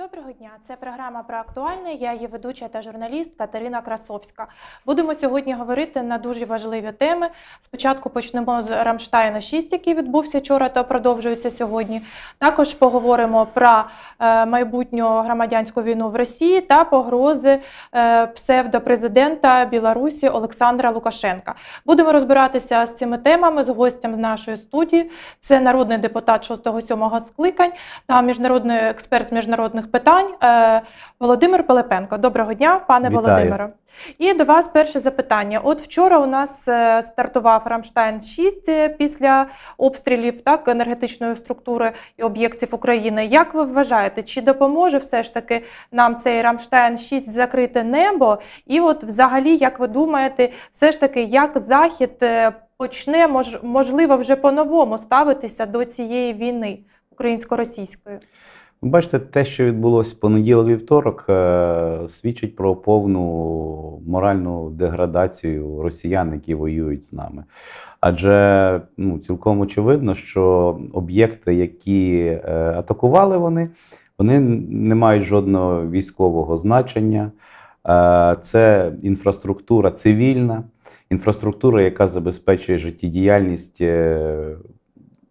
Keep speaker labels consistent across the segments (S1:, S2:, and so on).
S1: Доброго дня, це програма про актуальне. Я її ведуча та журналіст Катерина Красовська. Будемо сьогодні говорити на дуже важливі теми. Спочатку почнемо з Рамштайна 6, який відбувся вчора та продовжується сьогодні. Також поговоримо про е, майбутню громадянську війну в Росії та погрози е, псевдопрезидента Білорусі Олександра Лукашенка. Будемо розбиратися з цими темами з гостем з нашої студії. Це народний депутат 6-7 скликань та міжнародний експерт з міжнародних питань е, Володимир Пилипенко. Доброго дня, пане
S2: Вітаю.
S1: Володимире. І до вас перше запитання. От вчора у нас е, стартував Рамштайн 6 е, після обстрілів так енергетичної структури і об'єктів України. Як ви вважаєте, чи допоможе все ж таки нам цей Рамштайн 6 закрити небо? І от, взагалі, як ви думаєте, все ж таки, як Захід почне мож, можливо вже по-новому ставитися до цієї війни українсько-російської?
S2: Ви Бачите, те, що відбулося понеділок вівторок, е, свідчить про повну моральну деградацію росіян, які воюють з нами. Адже ну, цілком очевидно, що об'єкти, які е, атакували вони, вони не мають жодного військового значення. Е, Це інфраструктура цивільна, інфраструктура, яка забезпечує життєдіяльність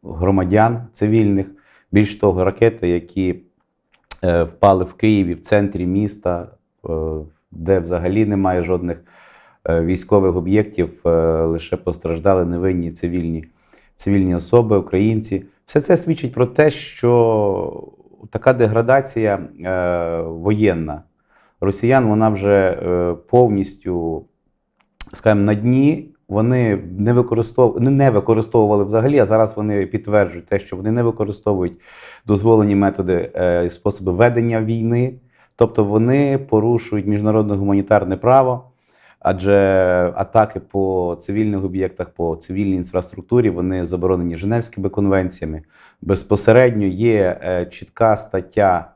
S2: громадян цивільних. Більш того, ракети, які е, впали в Києві, в центрі міста, е, де взагалі немає жодних е, військових об'єктів, лише постраждали невинні цивільні, цивільні особи, українці. Все це свідчить про те, що така деградація воєнна росіян, вона вже повністю, скажімо, на дні. Вони не використовували, не, використовували взагалі, а зараз вони підтверджують те, що вони не використовують дозволені методи е, і способи ведення війни, тобто вони порушують міжнародне гуманітарне право, адже атаки по цивільних об'єктах, по цивільній інфраструктурі вони заборонені Женевськими конвенціями. Безпосередньо є е, чітка стаття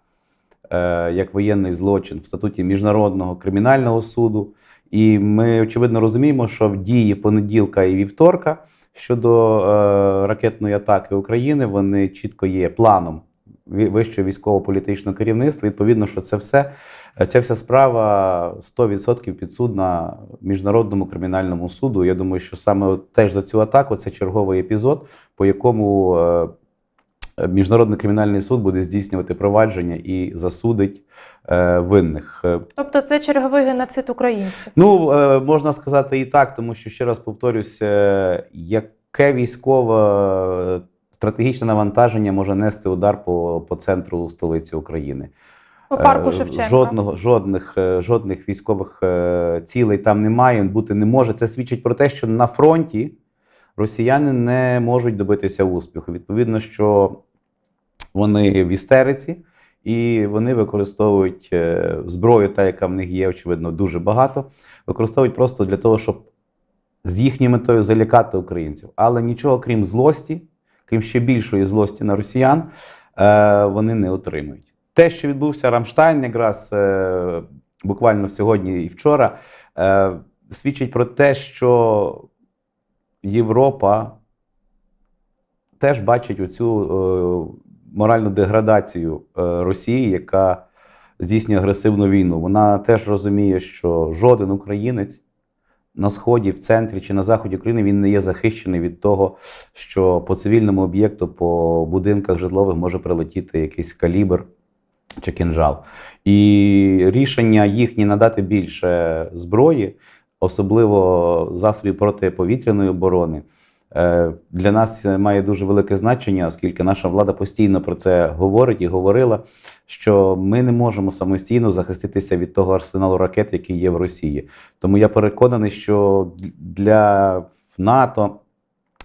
S2: е, як воєнний злочин в статуті Міжнародного кримінального суду. І ми очевидно розуміємо, що в дії понеділка і вівторка щодо е, ракетної атаки України вони чітко є планом вищого військово-політичного керівництва. Відповідно, що це все ця вся справа 100% підсудна міжнародному кримінальному суду. Я думаю, що саме теж за цю атаку це черговий епізод, по якому е, Міжнародний кримінальний суд буде здійснювати провадження і засудить винних. Е,
S1: Тобто це черговий геноцид українців.
S2: Ну, е, можна сказати і так, тому що ще раз повторюсь, е, яке військове стратегічне навантаження може нести удар по, по центру столиці України?
S1: По парку
S2: Е,
S1: Шевченка.
S2: Жодного, жодних, е, жодних військових е, цілей там немає, бути не може. Це свідчить про те, що на фронті росіяни не можуть добитися успіху. Відповідно, що вони в істериці. І вони використовують е, зброю, та яка в них є, очевидно, дуже багато. Використовують просто для того, щоб з їхньою метою залякати українців. Але нічого крім злості, крім ще більшої злості на росіян, е, вони не отримують. Те, що відбувся Рамштайн, якраз е, буквально сьогодні і вчора, свідчить про те, що Європа теж бачить оцю моральну деградацію е, Росії, яка здійснює агресивну війну. Вона теж розуміє, що жоден українець на сході, в центрі чи на заході України він не є захищений від того, що по цивільному об'єкту, по будинках житлових може прилетіти якийсь калібр чи кінжал. І рішення їхні надати більше зброї, особливо засобів протиповітряної оборони. Е, Для нас має дуже велике значення, оскільки наша влада постійно про це говорить і говорила, що ми не можемо самостійно захиститися від того арсеналу ракет, який є в Росії. Тому я переконаний, що для НАТО,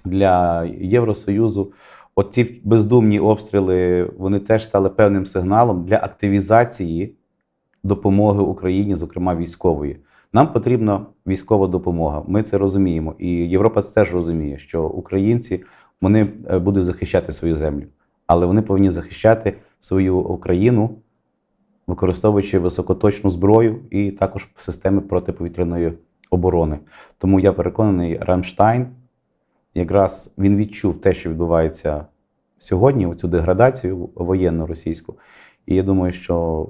S2: для Євросоюзу, оці бездумні обстріли вони теж стали певним сигналом для активізації допомоги Україні, зокрема військової. Нам потрібна військова допомога. Ми це розуміємо. І Європа це теж розуміє, що українці вони е, будуть захищати свою землю, але вони повинні захищати свою Україну, використовуючи високоточну зброю і також системи протиповітряної оборони. Тому я переконаний, Рамштайн якраз він відчув те, що відбувається сьогодні, оцю деградацію воєнну російську, І я думаю, що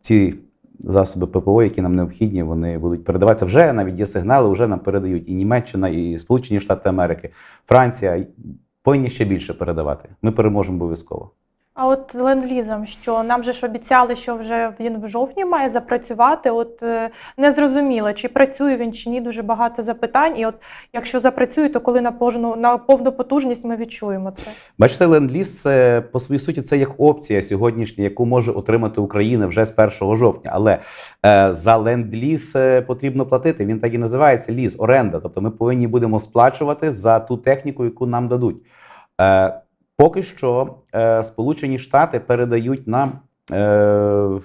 S2: ці засоби ППО, які нам необхідні, вони будуть передаватися. Вже навіть є сигнали, вже нам передають і Німеччина, і Сполучені Штати Америки, Франція. Повинні ще більше передавати. Ми переможемо обов'язково.
S1: А от з ленд-лізом, що нам же ж обіцяли, що вже він в жовтні має запрацювати. От е, не зрозуміло, чи працює він чи ні. Дуже багато запитань. І от якщо запрацює, то коли на повну на повну потужність ми відчуємо це.
S2: Бачите, ленд-ліз це по своїй суті це як опція сьогоднішня, яку може отримати Україна вже з 1 жовтня. Але е, за ленд-ліз е, потрібно платити. Він так і називається ліз, оренда. Тобто ми повинні будемо сплачувати за ту техніку, яку нам дадуть. Е, поки що е, Сполучені Штати передають нам е,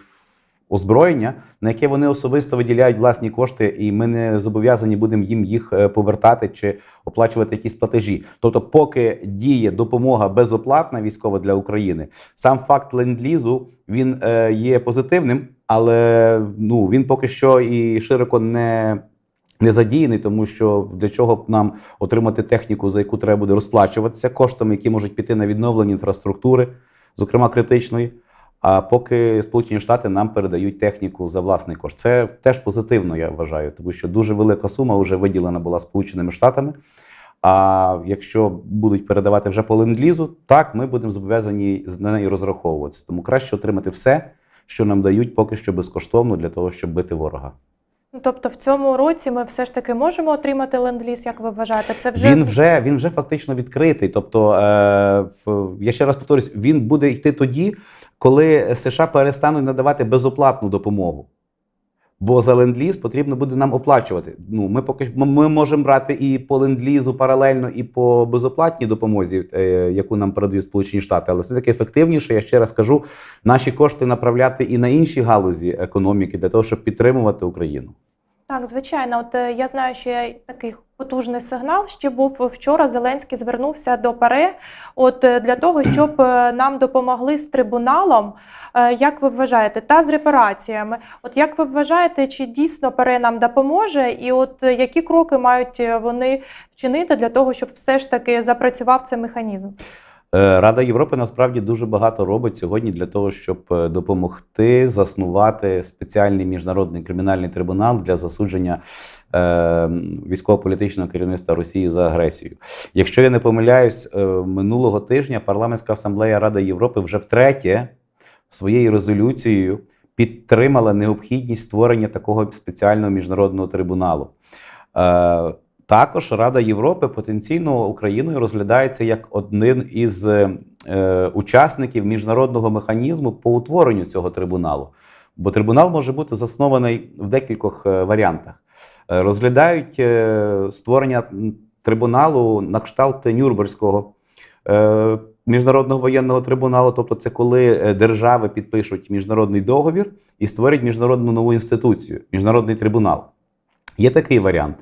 S2: озброєння, на яке вони особисто виділяють власні кошти, і ми не зобов'язані будемо їм їх е, повертати чи оплачувати якісь платежі. Тобто, поки діє допомога безоплатна військова для України, сам факт ленд-лізу він е, є позитивним, але ну він поки що і широко не. Не задіяний, тому що для чого б нам отримати техніку, за яку треба буде розплачуватися коштами, які можуть піти на відновлення інфраструктури, зокрема критичної. А поки Сполучені Штати нам передають техніку за власний кошт. Це теж позитивно, я вважаю, тому що дуже велика сума вже виділена була Сполученими Штатами. А якщо будуть передавати вже по ленд-лізу, так ми будемо зобов'язані на неї розраховуватися. Тому краще отримати все, що нам дають поки що безкоштовно для того, щоб бити ворога.
S1: Тобто в цьому році ми все ж таки можемо отримати ленд-ліз, як ви вважаєте? Це вже
S2: Він вже він вже фактично відкритий. Тобто, е, я ще раз повторюсь, він буде йти тоді, коли США перестануть надавати безоплатну допомогу. Бо за ленд-ліз потрібно буде нам оплачувати. Ну, ми поки ми- можемо брати і по ленд-лізу паралельно, і по безоплатній допомозі, е, яку нам передають Сполучені Штати. Але все таки ефективніше, я ще раз кажу, наші кошти направляти і на інші галузі економіки для того, щоб підтримувати Україну.
S1: Так, звичайно, от е, я знаю, що я такий потужний сигнал. Ще був вчора. Зеленський звернувся до ПАРЕ, от е, для того, щоб е, нам допомогли з трибуналом. Е, Як ви вважаєте, та з репараціями? От як ви вважаєте, чи дійсно ПАРЕ нам допоможе, і от які кроки мають вони вчинити для того, щоб все ж таки запрацював цей механізм?
S2: Рада Європи насправді дуже багато робить сьогодні для того, щоб допомогти заснувати спеціальний міжнародний кримінальний трибунал для засудження військово-політичного керівництва Росії за агресію. Якщо я не помиляюсь, е, минулого тижня парламентська асамблея Ради Європи вже втретє своєю резолюцією підтримала необхідність створення такого спеціального міжнародного трибуналу. Е, також Рада Європи потенційно Україною розглядається як один із е, учасників міжнародного механізму по утворенню цього трибуналу. Бо трибунал може бути заснований в декількох е, варіантах. Е, розглядають е, створення трибуналу на кшталт Нюрнберзького е, міжнародного воєнного трибуналу. Тобто, це коли держави підпишуть міжнародний договір і створять міжнародну нову інституцію, міжнародний трибунал. Є такий варіант.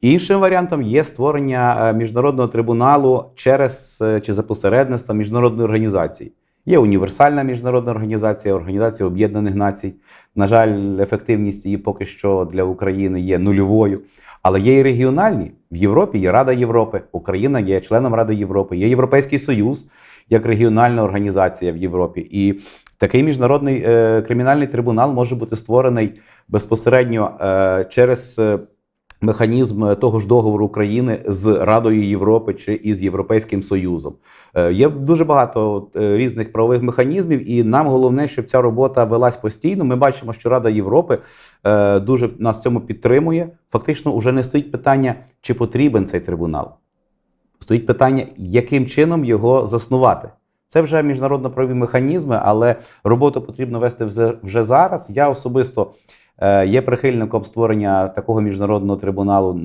S2: Іншим варіантом є створення міжнародного трибуналу через чи за посередництва міжнародної організації. Є універсальна міжнародна організація, Організація Об'єднаних Націй. На жаль, ефективність її поки що для України є нульовою. Але є і регіональні. В Європі є Рада Європи, Україна є членом Ради Європи, є Європейський Союз як регіональна організація в Європі. І такий міжнародний е, кримінальний трибунал може бути створений безпосередньо е, через е, механізм е, того ж договору України з Радою Європи чи із Європейським Союзом. Е, Є дуже багато е, різних правових механізмів, і нам головне, щоб ця робота велась постійно. Ми бачимо, що Рада Європи дуже нас в цьому підтримує. Фактично, вже не стоїть питання, чи потрібен цей трибунал. Стоїть питання, яким чином його заснувати. Це вже міжнародно-правові механізми, але роботу потрібно вести вже- зараз. Я особисто є прихильником створення такого міжнародного трибуналу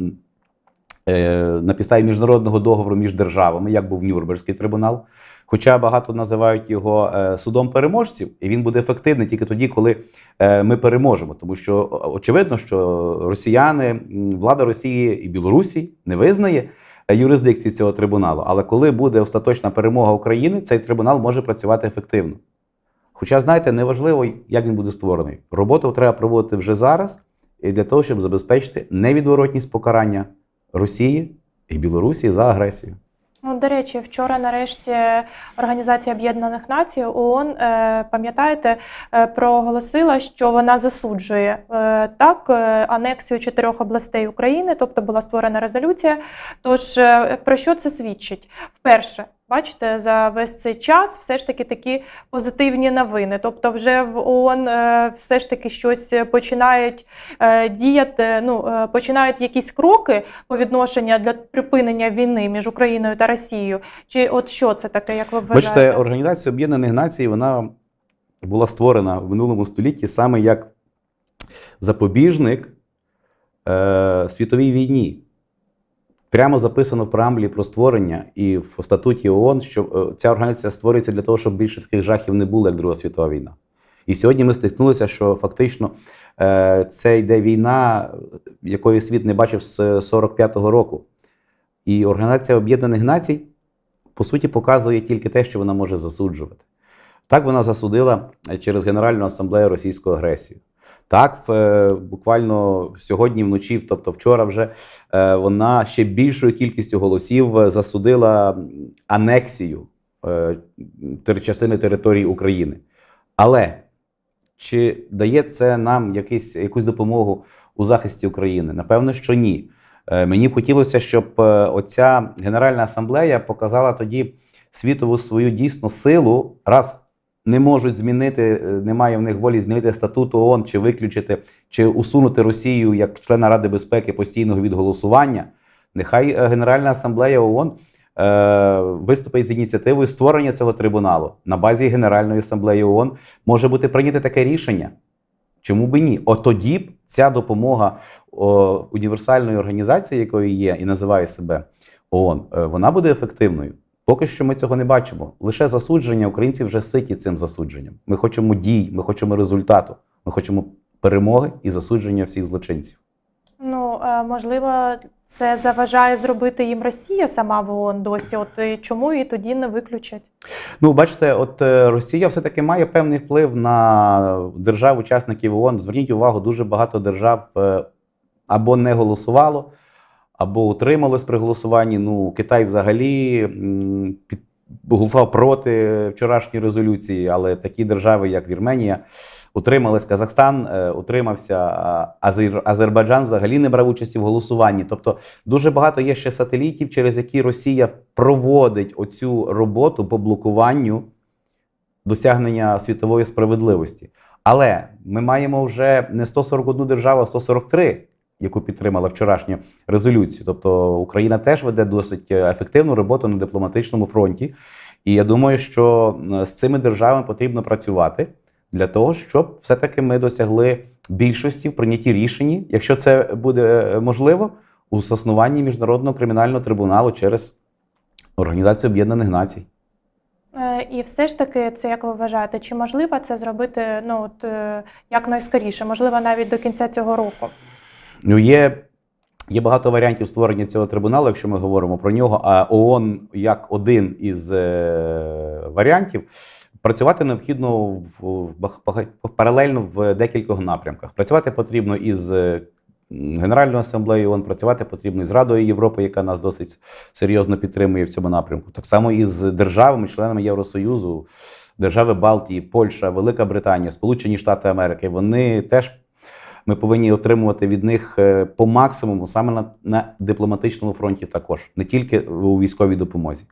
S2: е, на підставі міжнародного договору між державами, як був Нюрнберзький трибунал. Хоча багато називають його е, судом переможців, і він буде ефективний тільки тоді, коли е, ми переможемо. Тому що очевидно, що росіяни, влада Росії і Білорусі не визнає е, юрисдикцію цього трибуналу. Але коли буде остаточна перемога України, цей трибунал може працювати ефективно. Хоча, знаєте, неважливо, як він буде створений. Роботу треба проводити вже зараз, і для того, щоб забезпечити невідворотність покарання Росії і Білорусі за агресію.
S1: Ну, до речі, вчора нарешті Організація Об'єднаних Націй ООН, е, пам'ятаєте, е, проголосила, що вона засуджує е, так анексію чотирьох областей України, тобто була створена резолюція. Тож про що це свідчить? Вперше. Бачите, за весь цей час все ж таки такі позитивні новини. Тобто, вже в ООН е, все ж таки щось починають е, діяти. Ну е, починають якісь кроки по відношенню для припинення війни між Україною та Росією. Чи от що це таке, як ви вважаєте?
S2: Бачите, Організація Об'єднаних Націй вона була створена в минулому столітті саме як запобіжник е, світовій війні. Прямо записано в преамбулі про створення і в статуті ООН, що е, ця організація створюється для того, щоб більше таких жахів не було, як Друга світова війна. І сьогодні ми стикнулися, що фактично е, це йде війна, якої світ не бачив з 45-го року. І Організація Об'єднаних Націй по суті показує тільки те, що вона може засуджувати. Так вона засудила через Генеральну асамблею російську агресію. Так, в, е, буквально сьогодні вночі, тобто вчора, вже е, вона ще більшою кількістю голосів е, засудила анексію частини території України. Але чи дає це нам якийсь, якусь допомогу у захисті України? Напевно, що ні. Мені б хотілося, щоб оця Генеральна асамблея показала тоді світову свою дійсно силу, раз не можуть змінити, е, немає в них волі змінити статут ООН чи виключити, чи усунути Росію як члена Ради безпеки постійного від голосування. Нехай е, Генеральна асамблея ООН е, виступить з ініціативою створення цього трибуналу на базі Генеральної асамблеї ООН може бути прийнято таке рішення. Чому би ні? От тоді б ця допомога о, універсальної організації, якою є і називає себе ООН, е, вона буде ефективною. Поки що ми цього не бачимо. Лише засудження українці вже ситі цим засудженням. Ми хочемо дій, ми хочемо результату, ми хочемо перемоги і засудження всіх злочинців.
S1: Ну е, можливо, це заважає зробити їм Росія сама в ООН досі. От і чому її тоді не виключать?
S2: Ну, бачите, от е, Росія все-таки має певний вплив на держав-учасників ООН. Зверніть увагу, дуже багато держав е, або не голосувало, або утрималось при голосуванні. Ну, Китай взагалі під, голосував проти вчорашньої резолюції, але такі держави, як Вірменія, утримались. Казахстан е, утримався, Азер, Азербайджан взагалі не брав участі в голосуванні. Тобто дуже багато є ще сателітів, через які Росія проводить оцю роботу по блокуванню досягнення світової справедливості. Але ми маємо вже не 141 державу, а 143, яку підтримала вчорашню резолюцію. Тобто Україна теж веде досить е, ефективну роботу на дипломатичному фронті. І я думаю, що з цими державами потрібно працювати для того, щоб все-таки ми досягли більшості в прийнятті рішень, якщо це буде е, можливо, у заснуванні міжнародного кримінального трибуналу через Організацію Об'єднаних Націй.
S1: Е, І все ж таки, це як ви вважаєте, чи можливо це зробити ну от якнайскоріше, можливо, навіть до кінця цього року?
S2: Ну, є, є багато варіантів створення цього трибуналу, якщо ми говоримо про нього. А ООН як один із е, варіантів. Працювати необхідно в, в, паралельно в декількох напрямках. Працювати потрібно із е, Генеральною асамблеєю ООН, працювати потрібно із Радою Європи, яка нас досить серйозно підтримує в цьому напрямку. Так само і з державами, членами Євросоюзу, держави Балтії, Польща, Велика Британія, Сполучені Штати Америки. Вони теж ми повинні отримувати від них е, по максимуму саме на, на дипломатичному фронті, також не тільки у військовій допомозі.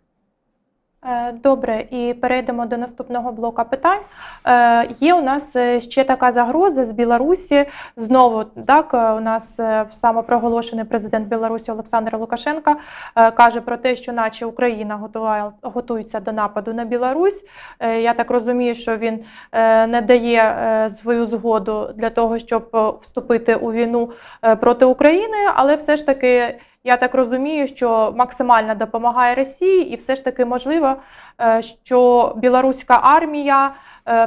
S1: Е, Добре, і перейдемо до наступного блока питань. Е, Є у нас е, ще така загроза з Білорусі. Знову так у нас самопроголошений президент Білорусі Олександр Лукашенко каже про те, що наче Україна готується до нападу на Білорусь. Я так розумію, що він не дає свою згоду для того, щоб вступити у війну проти України, але все ж таки. Я так розумію, що максимально допомагає Росії, і все ж таки можливо, е, що білоруська армія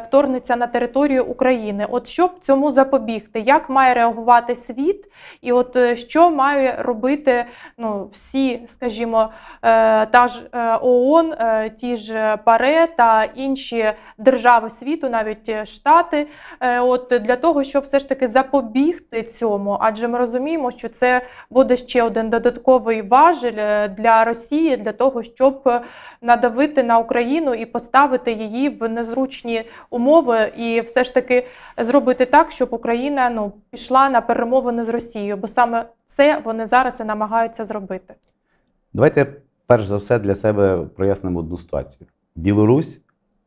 S1: вторгнеться на територію України. От щоб цьому запобігти, як має реагувати світ, і от е, що має робити ну, всі, скажімо, е, та ж е, ООН, е, ті ж ПАРЕ та інші держави світу, навіть е, Штати, е, от для того, щоб все ж таки запобігти цьому, адже ми розуміємо, що це буде ще один додатковий важель е, для Росії для того, щоб е, надавити на Україну і поставити її в незручні умови, і все ж таки зробити так, щоб Україна ну пішла на перемовини з Росією, бо саме це вони зараз і намагаються зробити.
S2: Давайте перш за все для себе прояснимо одну ситуацію. Білорусь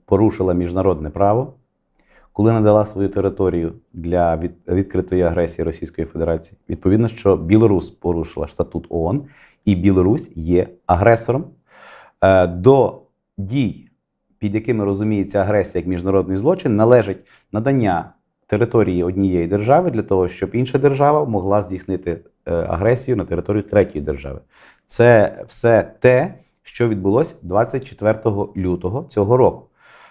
S2: порушила міжнародне право, коли надала свою територію для від, відкритої агресії Російської Федерації. Відповідно, що Білорусь порушила статут ООН, і Білорусь є агресором. Е, до дій, під якими розуміється агресія як міжнародний злочин, належить надання території однієї держави для того, щоб інша держава могла здійснити е, агресію на територію третьої держави. Це все те, що відбулося 24 лютого цього року.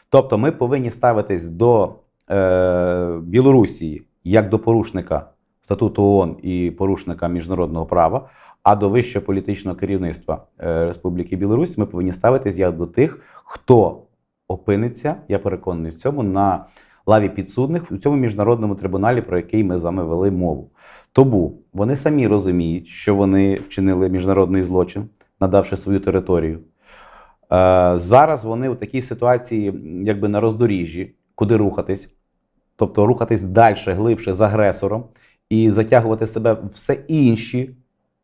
S2: Тобто, ми повинні ставитись до е, Білорусі як до порушника статуту ООН і порушника міжнародного права. А до вищого політичного керівництва е, Республіки Білорусь ми повинні ставитись як до тих, хто опиниться, я переконаний в цьому, на лаві підсудних у цьому міжнародному трибуналі, про який ми з вами вели мову. Тому вони самі розуміють, що вони вчинили міжнародний злочин, надавши свою територію. Е, зараз вони у такій ситуації, якби на роздоріжжі, куди рухатись, тобто рухатись далі, глибше з агресором і затягувати себе в все інші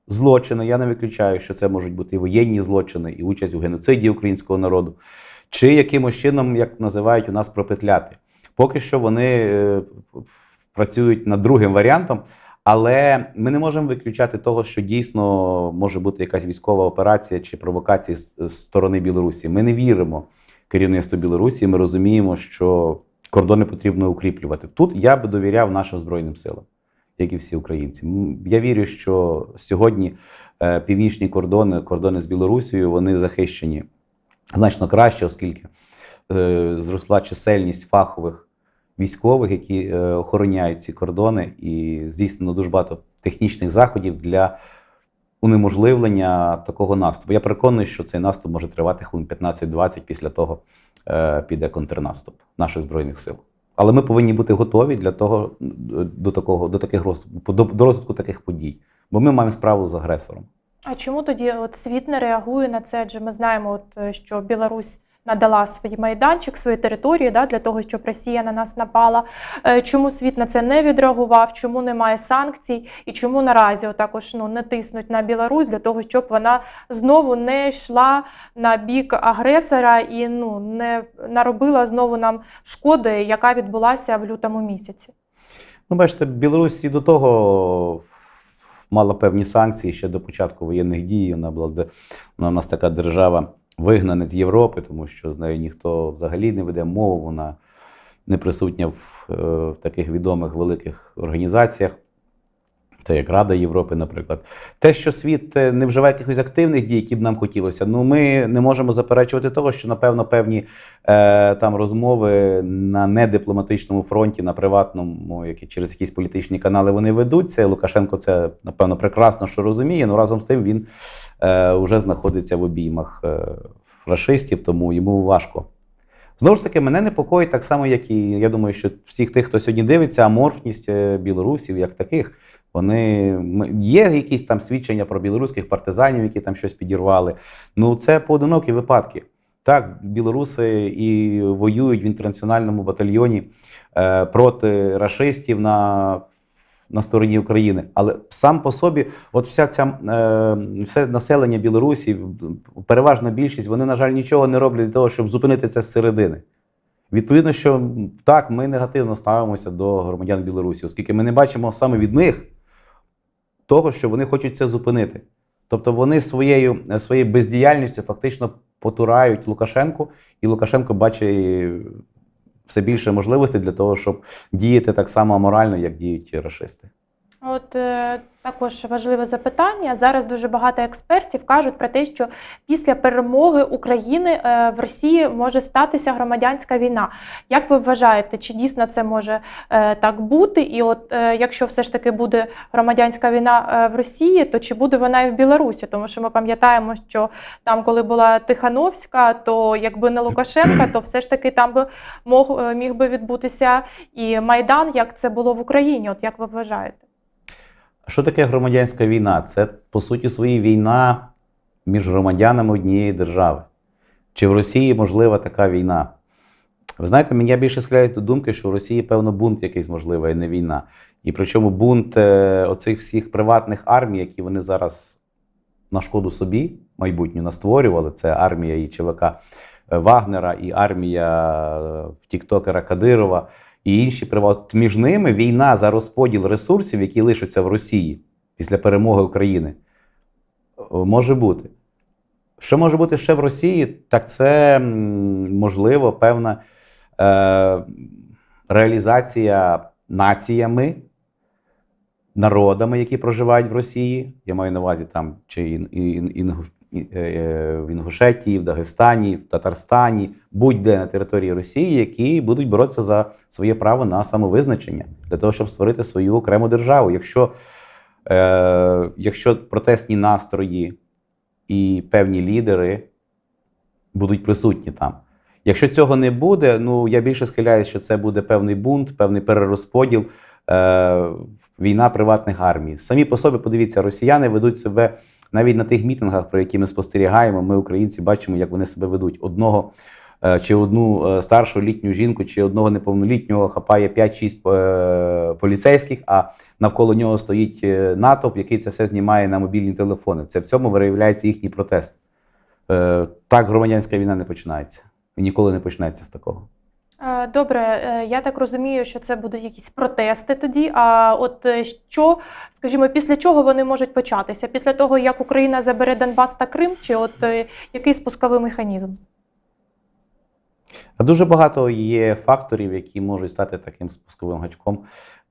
S2: злочини. Я не виключаю, що це можуть бути і воєнні злочини, і участь у геноциді українського народу, чи якимось чином, як називають у нас, пропетляти. Поки що вони е, працюють над другим варіантом, але ми не можемо виключати того, що дійсно може бути якась військова операція чи провокація з сторони Білорусі. Ми не віримо керівництву Білорусі. Ми розуміємо, що кордони потрібно укріплювати. Тут я би довіряв нашим збройним силам, як і всі українці. Я вірю, що сьогодні е, північні кордони, кордони з Білорусією, вони захищені значно краще, оскільки е, зросла чисельність фахових військових, які е, охороняють ці кордони, і здійснено дуже багато технічних заходів для унеможливлення такого наступу. Я переконаний, що цей наступ може тривати хвилин 15-20 після того е, піде контрнаступ наших збройних сил. Але ми повинні бути готові для того до такого до таких роз, до, до розвитку таких подій, бо ми маємо справу з агресором.
S1: А чому тоді от світ не реагує на це? Адже ми знаємо, от, е, що Білорусь надала свій майданчик, свої території да, для того, щоб Росія на нас напала. Е, Чому світ на це не відреагував? Чому немає санкцій? І чому наразі також ну, не тиснуть на Білорусь для того, щоб вона знову не йшла на бік агресора і ну, не наробила знову нам шкоди, яка відбулася в лютому місяці?
S2: Ну, бачите, Білорусь і до того мала певні санкції ще до початку воєнних дій. Вона була з- вона в нас така держава вигнанець Європи, тому що з нею ніхто взагалі не веде мову. Вона не присутня в, е, в таких відомих великих організаціях. Та як Рада Європи, наприклад, те, що світ е, не вживає якихось активних дій, які б нам хотілося, ну ми не можемо заперечувати того, що напевно певні е, там розмови на недипломатичному фронті, на приватному, які через якісь політичні канали вони ведуться. Лукашенко це напевно прекрасно що розуміє. Ну разом з тим він е, вже знаходиться в обіймах е, рашистів, тому йому важко. Знову ж таки, мене непокоїть так само, як і я думаю, що всіх тих, хто сьогодні дивиться, аморфність е, білорусів як таких. Вони є якісь там свідчення про білоруських партизанів, які там щось підірвали. Ну це поодинокі випадки. Так, білоруси і воюють в інтернаціональному батальйоні е, проти рашистів на, на стороні України. Але сам по собі, от вся ця е, все населення Білорусі, переважна більшість, вони, на жаль, нічого не роблять для того, щоб зупинити це з середини. Відповідно, що так, ми негативно ставимося до громадян Білорусі, оскільки ми не бачимо саме від них того, що вони хочуть це зупинити. Тобто вони своєю, е, своєю бездіяльністю фактично потурають Лукашенку, і Лукашенко бачить все більше можливостей для того, щоб діяти так само аморально, як діють рашисти.
S1: От е, також важливе запитання. Зараз дуже багато експертів кажуть про те, що після перемоги України е, в Росії може статися громадянська війна. Як ви вважаєте, чи дійсно це може е, так бути? І от якщо все ж таки буде громадянська війна в Росії, то чи буде вона і в Білорусі? Тому що ми пам'ятаємо, що там, коли була Тихановська, то якби не Лукашенка, то все ж таки там би мог міг би відбутися і Майдан, як це було в Україні. От як ви вважаєте?
S2: Що таке громадянська війна? Це, по суті, своїй війна між громадянами однієї держави. Чи в Росії можлива така війна? Ви знаєте, мені більше схиляюсь до думки, що в Росії, певно, бунт якийсь можливий, а не війна. І причому бунт е, оцих всіх приватних армій, які вони зараз на шкоду собі майбутню настворювали, це армія і ЧВК е, Вагнера, і армія е, Тіктокера Кадирова, і інші приват. Між ними війна за розподіл ресурсів, які лишаться в Росії після перемоги України, е, може бути. Що може бути ще в Росії? Так це можливо певна е, реалізація націями, народами, які проживають в Росії. Я маю на увазі там чи ін, ін, інгу- і- е, в Інгушетії, в Дагестані, в Татарстані, будь-де на території Росії, які будуть боротися за своє право на самовизначення для того, щоб створити свою окрему державу. Якщо, е, якщо протестні настрої і певні лідери будуть присутні там. Якщо цього не буде, ну я більше схиляюся, що це буде певний бунт, певний перерозподіл, е, війна приватних армій. Самі по собі подивіться, росіяни ведуть себе навіть на тих мітингах, про які ми спостерігаємо. Ми, українці, бачимо, як вони себе ведуть. Одного е, чи одну е, старшу літню жінку, чи одного неповнолітнього хапає 5-6 е, поліцейських, а навколо нього стоїть натовп, який це все знімає на мобільні телефони. Це в цьому виявляється їхній протест. Так громадянська війна не починається. І ніколи не почнеться з такого.
S1: Е, Добре, е, я так розумію, що це будуть якісь протести тоді. А от е, що, скажімо, після чого вони можуть початися? Після того, як Україна забере Донбас та Крим, чи от який спусковий механізм?
S2: Дуже багато є факторів, які можуть стати таким спусковим гачком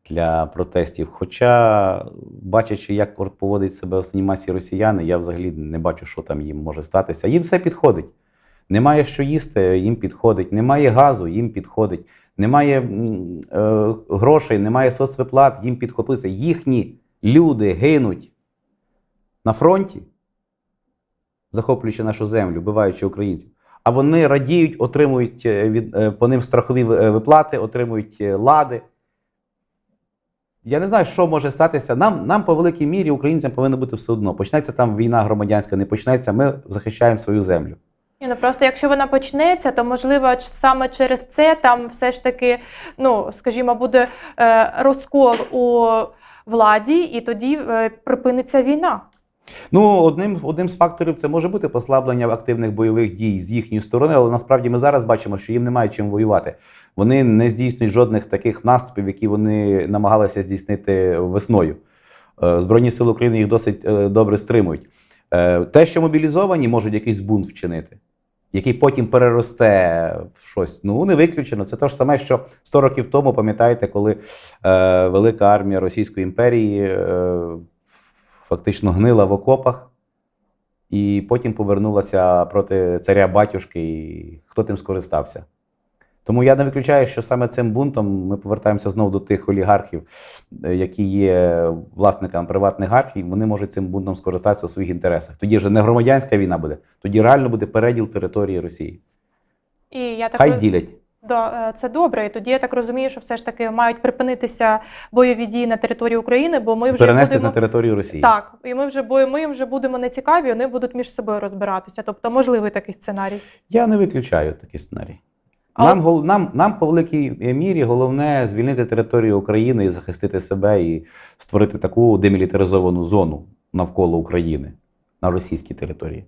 S2: для протестів. Хоча, бачачи, як поводить себе в масі росіяни, я взагалі не бачу, що там їм може статися. Їм все підходить. Немає що їсти, їм підходить. Немає газу, їм підходить. Немає е, грошей, немає соцвиплат, їм підходить. Їхні люди гинуть на фронті, захоплюючи нашу землю, вбиваючи українців. А вони радіють, отримують е, від, е, по ним страхові е, виплати, отримують лади. Я не знаю, що може статися. Нам, нам по великій мірі українцям повинно бути все одно. Почнеться там війна громадянська, не почнеться. Ми захищаємо свою землю.
S1: Ні, ну просто якщо вона почнеться, то можливо саме через це там все ж таки, ну скажімо, буде е, розкол у владі, і тоді е, припиниться війна.
S2: Ну, одним, одним з факторів це може бути послаблення активних бойових дій з їхньої сторони, але насправді ми зараз бачимо, що їм немає чим воювати. Вони не здійснюють жодних таких наступів, які вони намагалися здійснити весною. Е, Збройні сили України їх досить е, добре стримують. Е, Те, що мобілізовані, можуть якийсь бунт вчинити, який потім переросте в щось. Ну, не виключено. Це те ж саме, що 100 років тому, пам'ятаєте, коли е, велика армія Російської імперії е, фактично гнила в окопах і потім повернулася проти царя батюшки, і хто тим скористався. Тому я не виключаю, що саме цим бунтом ми повертаємося знову до тих олігархів, е, які є власниками приватних архів, вони можуть цим бунтом скористатися у своїх інтересах. Тоді вже не громадянська війна буде, тоді реально буде переділ території Росії.
S1: І я так
S2: Хай
S1: роз-
S2: ділять.
S1: Да, е, це добре. І тоді я так розумію, що все ж таки мають припинитися бойові дії на території України, бо ми вже
S2: Перенестись
S1: будемо
S2: на територію Росії.
S1: так, і ми вже бо ми їм вже будемо не цікаві, вони будуть між собою розбиратися. Тобто можливий такий сценарій.
S2: Я не виключаю такий сценарій.
S1: А
S2: Нам, нам, нам по великій мірі головне звільнити територію України і захистити себе і створити таку демілітаризовану зону навколо України на російській території,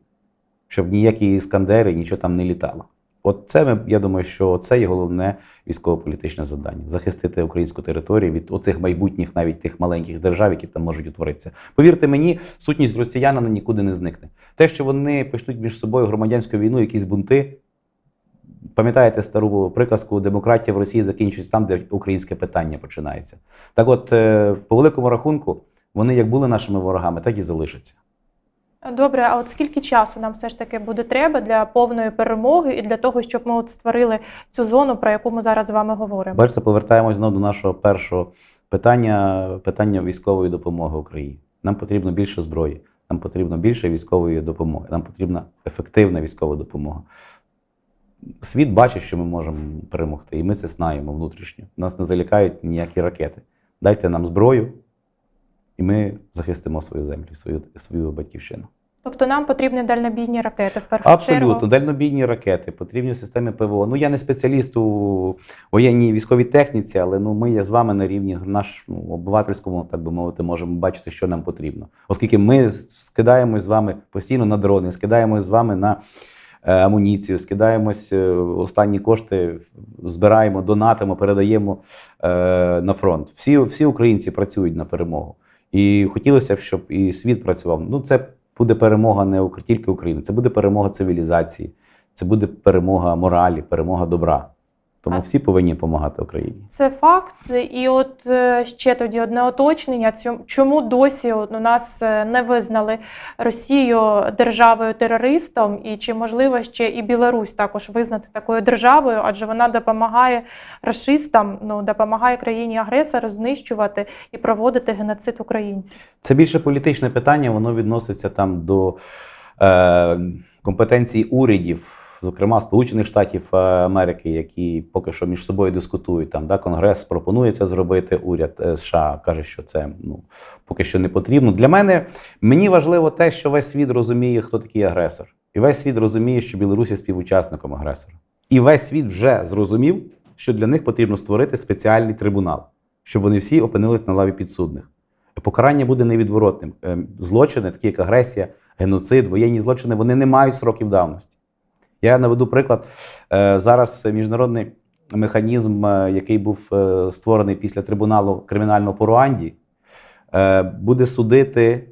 S2: щоб ніякі іскандери, нічого там не літало. От це ми, я думаю, що це є головне військово-політичне завдання захистити українську територію від оцих майбутніх, навіть тих маленьких держав, які там можуть утворитися. Повірте мені, сутність росіянина нікуди не зникне. Те, що вони почнуть між собою громадянську війну, якісь бунти, Пам'ятаєте стару приказку демократія в Росії закінчується там, де українське питання починається. Так от, е, по великому рахунку, вони як були нашими ворогами, так і залишаться.
S1: Добре, а от скільки часу нам все ж таки буде треба для повної перемоги і для того, щоб ми от створили цю зону, про яку ми зараз з вами говоримо?
S2: Бачите, повертаємось знову до нашого першого питання, питання військової допомоги Україні. Нам потрібно більше зброї, нам потрібно більше військової допомоги, нам потрібна ефективна військова допомога. Світ бачить, що ми можемо перемогти, і ми це знаємо внутрішньо. Нас не залякають ніякі ракети. Дайте нам зброю, і ми захистимо свою землю, свою, свою батьківщину.
S1: Тобто нам потрібні дальнобійні ракети в першу
S2: Абсолютно,
S1: чергу.
S2: дальнобійні ракети, потрібні системи ПВО. Ну я не спеціаліст у воєнній військовій техніці, але ну ми з вами на рівні наш ну, обивательському, так би мовити, можемо бачити, що нам потрібно. Оскільки ми скидаємось з вами постійно на дрони, скидаємось з вами на амуніцію, скидаємось е, останні кошти, збираємо, донатимо, передаємо е, на фронт. Всі, всі українці працюють на перемогу. І хотілося б, щоб і світ працював. Ну, це буде перемога не тільки України, це буде перемога цивілізації, це буде перемога моралі, перемога добра. Тому всі повинні допомагати Україні.
S1: Це факт. І от е, ще тоді одне уточнення. Чому досі у нас е, не визнали Росію державою терористом, і чи можливо ще і Білорусь також визнати такою державою, адже вона допомагає расистам, ну допомагає країні агресору знищувати і проводити геноцид українців.
S2: Це більше політичне питання, воно відноситься там до е, компетенції урядів, зокрема Сполучених Штатів е, Америки, які поки що між собою дискутують. Там да, Конгрес пропонує це зробити. Уряд е, США каже, що це ну поки що не потрібно. Для мене мені важливо те, що весь світ розуміє, хто такий агресор, і весь світ розуміє, що Білорусь є співучасником агресора. І весь світ вже зрозумів, що для них потрібно створити спеціальний трибунал, щоб вони всі опинились на лаві підсудних. Покарання буде невідворотним. Е, Злочини, такі як агресія, геноцид, воєнні злочини, вони не мають сроків давності. Я наведу приклад. Е, Зараз міжнародний механізм, е, який був е, створений після трибуналу кримінального по Руанді, буде судити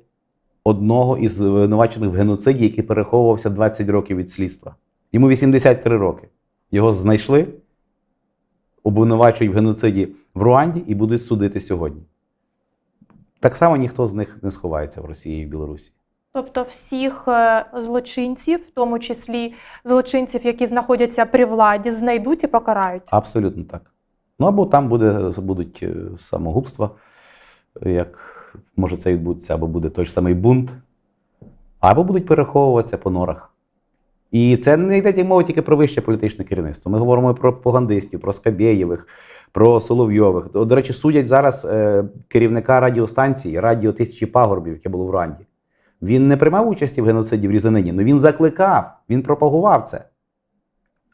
S2: одного із звинувачених в геноциді, який переховувався 20 років від слідства. Йому 83 роки. Його знайшли, обвинувачують в геноциді в Руанді і будуть судити сьогодні. Так само ніхто з них не сховається в Росії і в Білорусі.
S1: Тобто всіх е, злочинців, в тому числі злочинців, які знаходяться при владі, знайдуть і покарають.
S2: Абсолютно так. Ну або там буде, будуть е, самогубства, як може це відбутися, або буде той ж самий бунт, або будуть переховуватися по норах. І це не йде мова тільки про вище політичне керівництво. Ми говоримо про пропагандистів, про Скабєєвих, про Соловйових. До речі, судять зараз е, керівника радіостанції Радіо Тисячі Пагорбів, яке було в Ранді. Він не приймав участі в геноциді в Різанині, але він закликав, він пропагував це.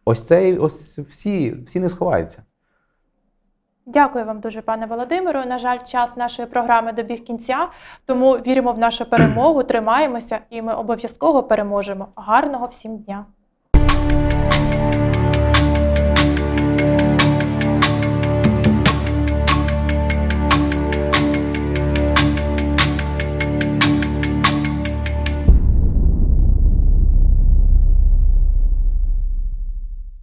S2: Ось це ось всі, всі не сховаються.
S1: Дякую вам дуже, пане Володимиру. На жаль, час нашої програми добіг кінця, тому віримо в нашу перемогу, тримаємося і ми обов'язково переможемо. Гарного всім дня!